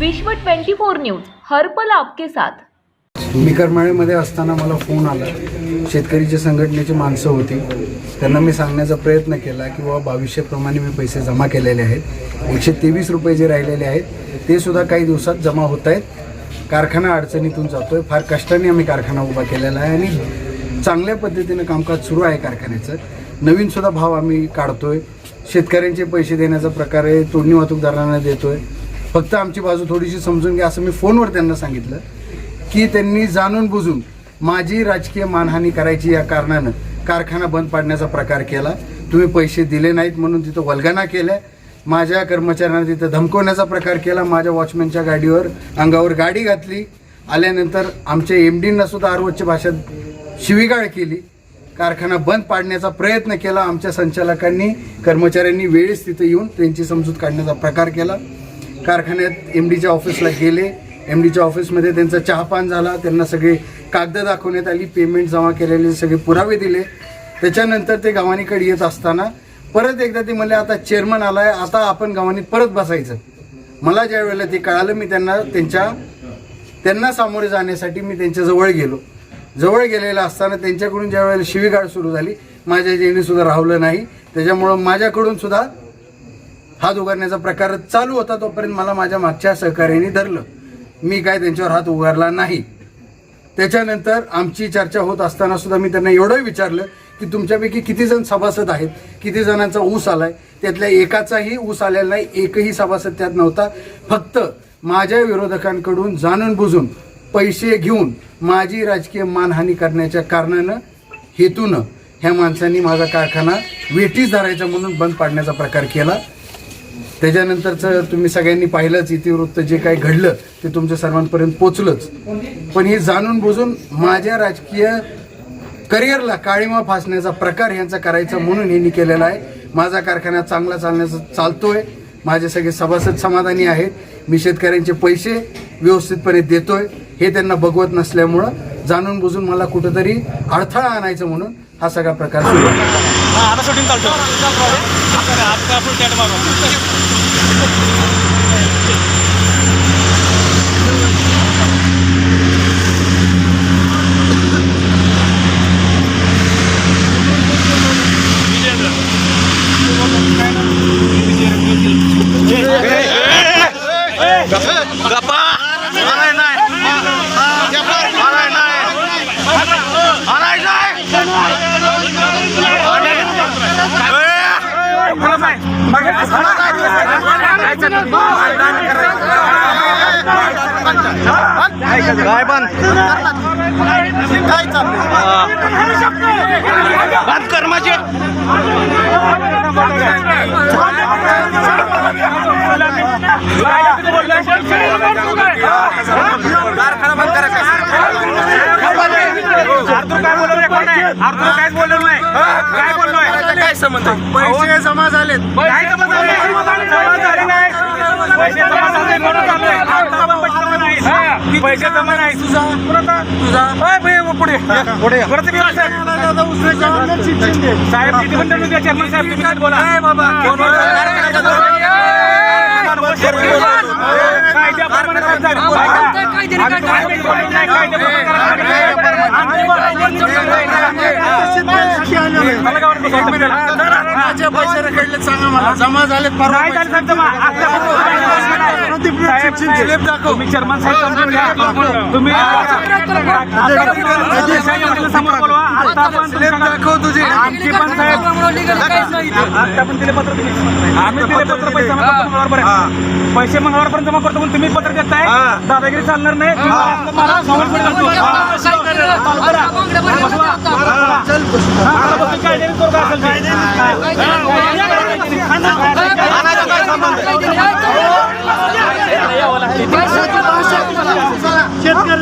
विश्व 24 न्यूज हर्पल आपके साथ. मी करमाळेमध्ये असताना मला फोन आला. शेतकरीच्या संघटनेची माणसं होती. त्यांना मी सांगण्याचा प्रयत्न केला की बाबा बावीसशेप्रमाणे मी पैसे जमा केलेले आहेत. एकशे तेवीस रुपये जे राहिलेले आहेत ते सुद्धा काही दिवसात जमा होत आहेत. कारखाना अडचणीतून जातो आहे फार कष्टाने आम्ही कारखाना उभा केलेला आहे आणि चांगल्या पद्धतीनं कामकाज सुरू आहे कारखान्याचं. नवीनसुद्धा भाव आम्ही काढतो आहे शेतकऱ्यांचे पैसे देण्याचा प्रकार आहे तोडणी वाहतूकदारांना देतो आहे फक्त आमची बाजू थोडीशी समजून घ्या असं मी फोनवर त्यांना सांगितलं की त्यांनी जाणून बुजून माझी राजकीय मानहानी करायची या कारणानं कारखाना बंद पाडण्याचा प्रकार केला. तुम्ही पैसे दिले नाहीत म्हणून तिथं वल्गना केल्या. माझ्या कर्मचाऱ्यांना तिथं धमकवण्याचा प्रकार केला. माझ्या वॉचमॅनच्या गाडीवर अंगावर गाडी घातली. आल्यानंतर आमच्या एम डींना सुद्धा आरवच्या भाषेत शिवीगाळ केली. कारखाना बंद पाडण्याचा प्रयत्न केला. आमच्या संचालकांनी कर्मचाऱ्यांनी वेळेस तिथं येऊन त्यांची समजूत काढण्याचा प्रकार केला. कारखान्यात एम डीच्या ऑफिसला गेले. एम डीच्या ऑफिसमध्ये त्यांचा चहापान झाला. त्यांना सगळे कागद दाखवण्यात आली. पेमेंट जमा केलेले सगळे पुरावे दिले. त्याच्यानंतर ते गव्हाणीकडे येत असताना परत एकदा ते म्हणले आता चेअरमन आला आहे आता आपण गव्हाणीत परत बसायचं. मला ज्या वेळेला ते कळालं मी त्यांना त्यांच्या त्यांना सामोरे जाण्यासाठी मी त्यांच्याजवळ गेलो. जवळ गेलेलं असताना त्यांच्याकडून ज्या वेळेला शिवीगाळ सुरू झाली माझ्या जेणी सुद्धा राहवलं नाही त्याच्यामुळं माझ्याकडून सुद्धा हात उगारण्याचा प्रकार चालू होता तोपर्यंत मला माझ्या मागच्या सहकार्याने धरलं. मी काय त्यांच्यावर हात उगारला नाही. त्याच्यानंतर आमची चर्चा होत असताना सुद्धा मी त्यांना एवढंही विचारलं की तुमच्यापैकी किती जण सभासद आहेत? किती जणांचा ऊस आलाय? त्यातल्या एकाचाही ऊस आलेला नाही एकही सभासद त्यात नव्हता. फक्त माझ्या विरोधकांकडून जाणून बुजून पैसे घेऊन माझी राजकीय मानहानी करण्याच्या कारणानं हेतूनं ह्या माणसांनी माझा कारखाना वेटीस धरायचा म्हणून बंद पाडण्याचा प्रकार केला. त्याच्यानंतरचं तुम्ही सगळ्यांनी पाहिलंच इतिवृत्त जे काही घडलं ते तुमच्या सर्वांपर्यंत पोचलंच. पण हे जाणून बुजून माझ्या राजकीय करिअरला काळीमा फासण्याचा प्रकार ह्यांचा करायचा म्हणून यांनी केलेला आहे. माझा कारखाना चांगला चालण्याचा चालतोय. माझे सगळे सभासद समाधानी आहेत. मी शेतकऱ्यांचे पैसे व्यवस्थितपणे देतोय. हे त्यांना बघवत नसल्यामुळं जाणून बुजून मला कुठंतरी अडथळा आणायचं म्हणून हा सगळा प्रकार सुरू आता शूटिंग चालतो आता आपण कॅट मारू गप्पा आलाय नाही आलाय नाही आलाय नाही काय बंद कर माझे काय बोललो नाही काहीच बोललो काय काय संबंध? पैसे जमा झालेत. काय जमा झाले पैसे जमा झाले म्हणून चाललंय. आता पण पैसे जमा नाही. हा, पैसे जमा नाही तुझा तुझा पुढे पुढे परत मी साहेब किती मिनिटं द्या चेअरमन साहेब मिनिटं बोला मला काय वाटतं? माझे पैसे रखडले सांगा मला जमा झाले नाही तुम्ही चेअरमन साहेब. तुम्ही समोर बोलवा. आता तुझी आमची पण साहेब आता पण दिले पत्र तुम्ही आम्ही दिले पत्र पैसे मंगळवारपर्यंत पैसे मंगळवारपर्यंत जमा करतो पण तुम्ही पत्र देताय दादागिरी चालणार नाही तुम्ही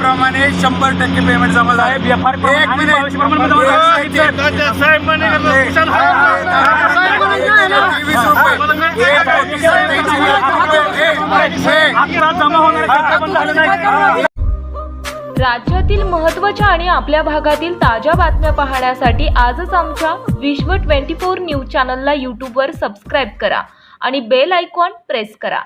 प्रमाणे शंभर टक्के पेमेंट जमा झालं साहेब, एक मिनिट. 2200 प्रमाणे जमा झालं. एकशे तेवीस रुपये. एक कोटी सत्याऐंशी लाख रुपये. ए, ए, आता जमा होणारे खर्च पण झाले नाही राज्यातील महत्त्वाच्या आणि आपल्या भागातील ताज्या बातम्या पाहण्यासाठी आजच आमच्या विश्व ट्वेंटी फोर न्यूज चॅनलला यूट्यूबवर सबस्क्राईब करा आणि बेल आयकॉन प्रेस करा